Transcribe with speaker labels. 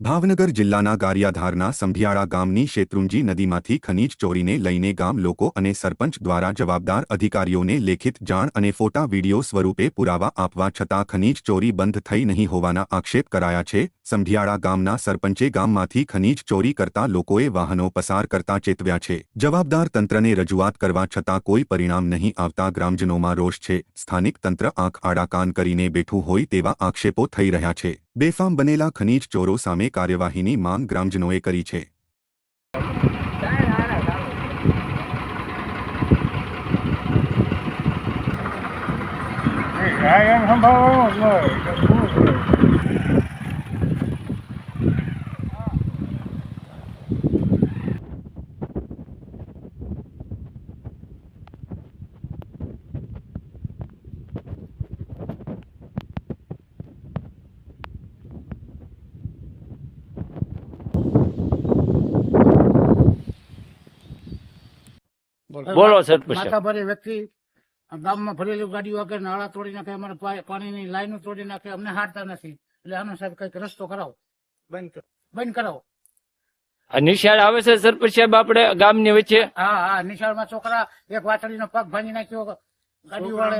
Speaker 1: ભાવનગર જિલ્લાના ગારિયાધારના સંભિયાળા ગામની શેત્રુંજી નદીમાંથી ખનીજ ચોરીને લઈને ગામ લોકો અને સરપંચ દ્વારા જવાબદાર અધિકારીઓને લેખિત જાણ અને ફોટા વીડિયો સ્વરૂપે પુરાવા આપવા છતાં ખનીજ ચોરી બંધ થઈ નહીં હોવાના આક્ષેપ કરાયા છે. સંભિયાળા ગામના સરપંચે ગામમાંથી ખનીજ ચોરી કરતા લોકોએ વાહનો પસાર કરતા ચેતવ્યા છે. જવાબદાર તંત્રને રજૂઆત કરવા છતાં કોઈ પરિણામ નહીં આવતા ગ્રામજનોમાં રોષ છે. સ્થાનિક તંત્ર આંખ આડાકાન કરીને બેઠું હોય તેવા આક્ષેપો થઈ રહ્યા છે. બેફામ બનેલા ખનીજ ચોરો સામે કાર્યવાહીની માંગ ગ્રામજનોએ કરી છે.
Speaker 2: એમ સંભાળવાનું
Speaker 3: બોલો. સરપંચ
Speaker 2: માથા વ્યક્તિ ગામમાં ભરેલી ગાડીઓ આગળ નાળા તોડી નાખે અમારે પાણીની લાઈનો તોડી નાખે અમને હારતા નથી. એટલે આનો સાહેબ કંઈક રસ્તો કરાવો. બંધ બંધ કરાવો.
Speaker 3: આ નિશાળ આવે છે સરપંચ સાહેબ ગામ ગામની વચ્ચે?
Speaker 2: હા હા નિશાળમાં છોકરા એક વાછડીનો પગ ભાંગી નાખ્યો ગાડી વાળે